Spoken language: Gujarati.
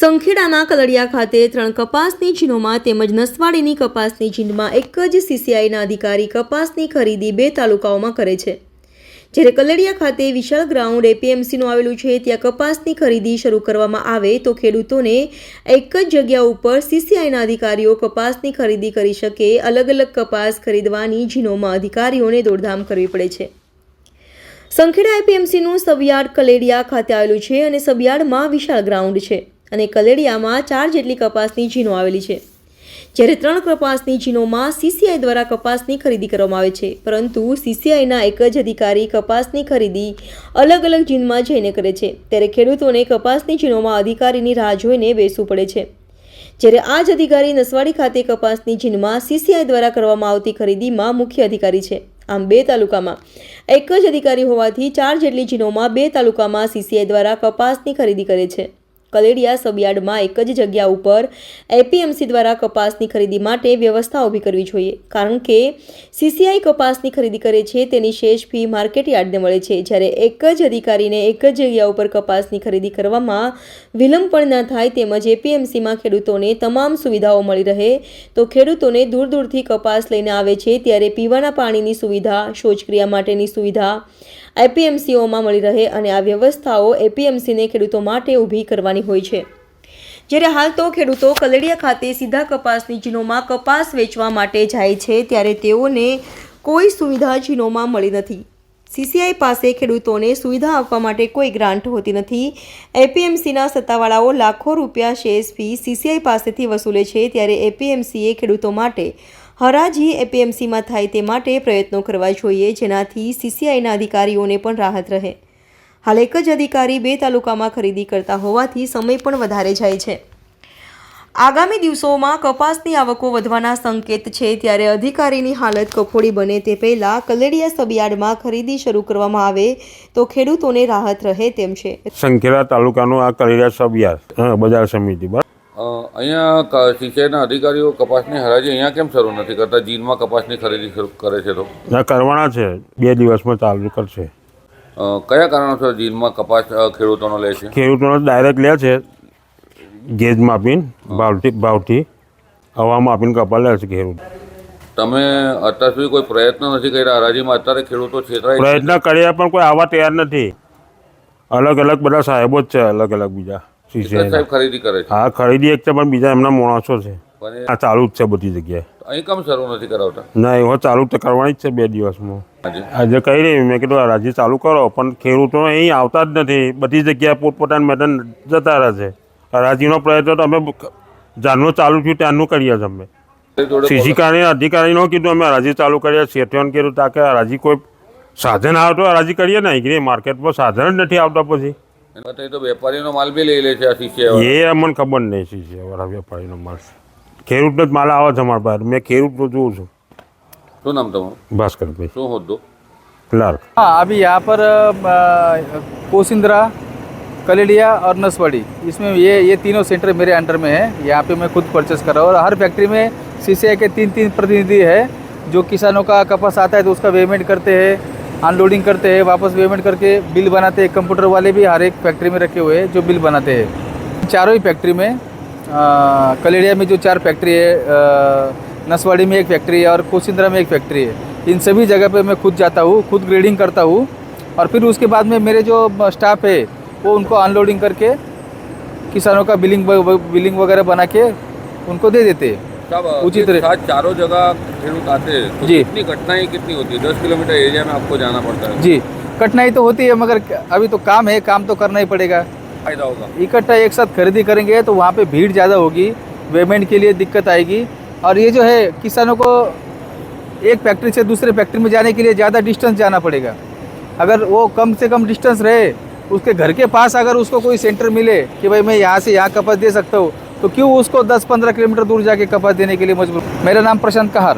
સંખેડાના કલડિયા ખાતે ત્રણ કપાસની ચીનોમાં તેમજ નસવાડીની કપાસની ચીનમાં એક જ સીસીઆઈના અધિકારી કપાસની ખરીદી બે તાલુકાઓમાં કરે છે. જ્યારે કલડિયા ખાતે વિશાળ ગ્રાઉન્ડ એપીએમસીનું આવેલું છે, ત્યાં કપાસની ખરીદી શરૂ કરવામાં આવે તો ખેડૂતોને એક જ જગ્યા ઉપર સીસીઆઈના અધિકારીઓ કપાસની ખરીદી કરી શકે અલગ અલગ કપાસ ખરીદવાની જીનોમાં અધિકારીઓને દોડધામ કરવી પડે છે. સંખેડા એપીએમસીનું સબયાર્ડ કલેડિયા ખાતે આવેલું છે અને સબયાર્ડમાં વિશાળ ગ્રાઉન્ડ છે. અને કલેડિયામાં ચાર જેટલી કપાસની જીનો આવેલી છે. જ્યારે ત્રણ કપાસની જીનોમાં સીસીઆઈ દ્વારા કપાસની ખરીદી કરવામાં આવે છે, પરંતુ સીસીઆઈના એક જ અધિકારી કપાસની ખરીદી અલગ અલગ જીનમાં જઈને કરે છે. ત્યારે ખેડૂતોને કપાસની જીનોમાં અધિકારીની રાહ જોઈને બેસવું પડે છે. જ્યારે આ જ અધિકારી નસવાડી ખાતે કપાસની જીનમાં સીસીઆઈ દ્વારા કરવામાં આવતી ખરીદીમાં મુખ્ય અધિકારી છે. આમ બે તાલુકામાં એક જ અધિકારી હોવાથી ચાર જેટલી જીનોમાં બે તાલુકામાં સીસીઆઈ દ્વારા કપાસની ખરીદી કરે છે. કલેડિયા સબયાર્ડમાં એક જ જગ્યા ઉપર એપીએમસી દ્વારા કપાસની ખરીદી માટે વ્યવસ્થા ઊભી કરવી જોઈએ. કારણ કે સીસીઆઈ કપાસની ખરીદી કરે છે, તેની શેષ ફી માર્કેટ યાર્ડને મળે છે. જ્યારે એક જ અધિકારીને એક જ જગ્યા ઉપર કપાસની ખરીદી કરવામાં વિલંબ પણ ન થાય તેમજ એપીએમસીમાં ખેડૂતોને તમામ સુવિધાઓ મળી રહે, તો ખેડૂતોને દૂર દૂરથી કપાસ લઈને આવે છે, ત્યારે પીવાના પાણીની સુવિધા, શૌચક્રિયા માટેની સુવિધા એપીએમસીઓમાં મળી રહે અને આ વ્યવસ્થાઓ એપીએમસીને ખેડૂતો માટે ઊભી કરવાની હોય છે. જ્યારે હાલ તો ખેડૂતો કલેડિયા ખાતે સીધા કપાસની ચીનોમાં કપાસ વેચવા માટે જાય છે, ત્યારે તેઓને કોઈ સુવિધા ચીનોમાં મળી નથી. સીસીઆઈ પાસે ખેડૂતોને સુવિધા આપવા માટે કોઈ ગ્રાન્ટ હોતી નથી. એપીએમસીના સત્તાવાળાઓ લાખો રૂપિયા શેષ ફી સીસીઆઈ પાસેથી વસૂલે છે, ત્યારે એપીએમસીએ ખેડૂતો માટે હરાજી એપીએમસીમાં થાય તે માટે પ્રયત્નો કરવા જોઈએ જેનાથી સીસીઆઈના અધિકારીઓને પણ રાહત રહે. હાલ એક જ અધિકારી બે તાલુકામાં ખરીદી કરતા હોવાથી સમય પણ વધારે જાય છે. આગામી દિવસોમાં કપાસની આવકો વધવાના સંકેત છે ત્યારે અધિકારીની હાલત કફોડી બને તે પહેલાં કલેડિયા સબયાર્ડમાં ખરીદી શરૂ કરવામાં આવે તો ખેડૂતોને રાહત રહે તેમ છે. સંખેડા તાલુકાનું આ કલેડિયા સબયાર હા, બજાર સમિતિ અહીંયા સિંચાઈના અધિકારીઓ કપાસની હરાજી અહીંયા કેમ શરૂ નથી કરતા? જીનમાં કપાસની ખરીદી શરૂ કરે છે તો? ના કરવાના છે. બે દિવસમાં ચાલુ કરશે. કયા કારણોસર જીનમાં કપાસ ખેડૂતોનો લે છે? ખેડૂતોનો ડાયરેક્ટ લે છે. ગેજ માપીને ભાવથી ભાવથી. હવામાં આપીને કપાસ લે છે ખેડૂત. તમે અત્યાર સુધી કોઈ પ્રયત્ન નથી કર્યા હરાજીમાં? અત્યારે ખેડૂતો છેતરાય. પ્રયત્ન કર્યા પણ કોઈ આવવા તૈયાર નથી. અલગ અલગ બધા સાહેબો જ છે અલગ અલગ બીજા. જ સાહેબ ખરીદી કરે છે? હા ખરીદી એક છે પણ બીજા એમના માણસો છે. આ ચાલુ જ છે બધી જગ્યાએ. અહીં કામ શરૂ નથી કરાવતા? ના એવો ચાલુ તો કરવાની જ છે બે દિવસમાં. આજે કહી રહી મેં કીધું હરાજી ચાલુ કરો. પણ ખેડૂતો અહીં આવતા જ નથી. બધી જગ્યાએ પોતપોતાના મેદાન જતા રહે છે. હરાજીનો પ્રયત્ન તો અમે જાનનું ચાલુ થયું ત્યાંનું કરીએ છીએ અમે. કારણે અધિકારીનો કીધું અમે હરાજી ચાલુ કરીએ શેઠિયોને કીધું તાકે હરાજી કોઈ સાધન આવે તો હરાજી કરીએ ને. અહીં માર્કેટમાં સાધન જ નથી આવતા પછી. એના તો એ તો વેપારીનો માલ બી લઈ લે છે આ શીશિયા એ અમને ખબર નહીં સીસી વાળા વેપારીનો માલ ખેડૂતનો જ માલ આવે છે અમારા પાસે મેં ખેડૂતનો જોઉં છું શું નામ તમારું ભાસ્કરભાઈ શું હોદ્દો ક્લાર્ક हाँ अभी यहाँ पर अ, कोसिंद्रा कलेडिया और नसवाड़ी इसमें ये ये तीनों सेंटर मेरे अंडर में है यहाँ पे मैं खुद परचेस कर रहा हूँ और हर फैक्ट्री में सीसीआई के तीन तीन प्रतिनिधि है जो किसानों का कपास आता है तो उसका पेमेंट करते हैं अनलोडिंग करते हैं, वापस पेमेंट करके बिल बनाते हैं कंप्यूटर वाले भी हर एक फैक्ट्री में रखे हुए हैं जो बिल बनाते हैं। चारों ही फैक्ट्री में कलेडिया में जो चार फैक्ट्री है नसवाड़ी में एक फैक्ट्री है और कोसिंद्रा में एक फैक्ट्री है। इन सभी जगह पे मैं खुद जाता हूँ, खुद ग्रेडिंग करता हूँ और फिर उसके बाद में मेरे जो स्टाफ है, वो उनको अनलोडिंग करके किसानों का बिलिंग बिलिंग वगैरह बना के उनको दे देते हैं। साहब उचित साथ चारों जगह खेडूत आते हैं तो जी। कितनी कठिनाई कितनी होती है? दस किलोमीटर एरिया में आपको जाना पड़ता है। जी कठिनाई तो होती है मगर अभी तो काम है काम तो करना ही पड़ेगा। फ़ायदा होगा। इकट्ठा एक साथ खरीदी करेंगे तो वहाँ पे भीड़ ज़्यादा होगी पेमेंट के लिए दिक्कत आएगी। और ये जो है किसानों को एक फैक्ट्री से दूसरे फैक्ट्री में जाने के लिए ज़्यादा डिस्टेंस जाना पड़ेगा। अगर वो कम से कम डिस्टेंस रहे उसके घर के पास अगर उसको कोई सेंटर मिले कि भाई मैं यहाँ से यहाँ कपास दे सकता हूँ तो क्यों उसको 10-15 किलोमीटर दूर जाके कपास देने के लिए मजबूर मेरा नाम प्रशांत कहार